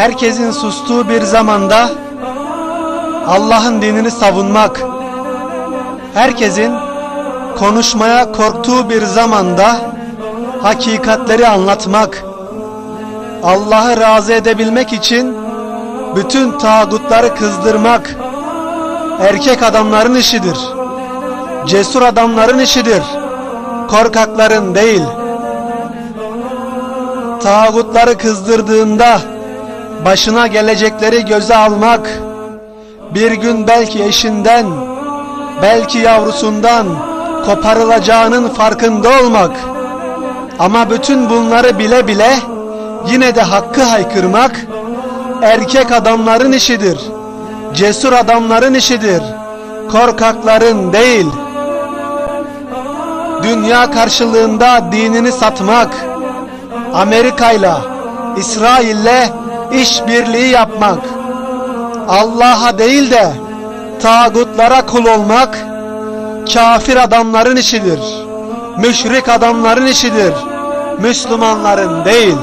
herkesin sustuğu bir zamanda Allah'ın dinini savunmak, herkesin konuşmaya korktuğu bir zamanda hakikatleri anlatmak, Allah'ı razı edebilmek için bütün tağutları kızdırmak erkek adamların işidir. Cesur adamların işidir. Korkakların değil. Tağutları kızdırdığında başına gelecekleri göze almak, bir gün belki eşinden, belki yavrusundan koparılacağının farkında olmak. Ama bütün bunları bile bile yine de hakkı haykırmak erkek adamların işidir. Cesur adamların işidir. Korkakların değil. Dünya karşılığında dinini satmak, Amerika'yla, İsrail'le işbirliği yapmak, Allah'a değil de tağutlara kul olmak, kafir adamların işidir. Müşrik adamların işidir. Müslümanların değil.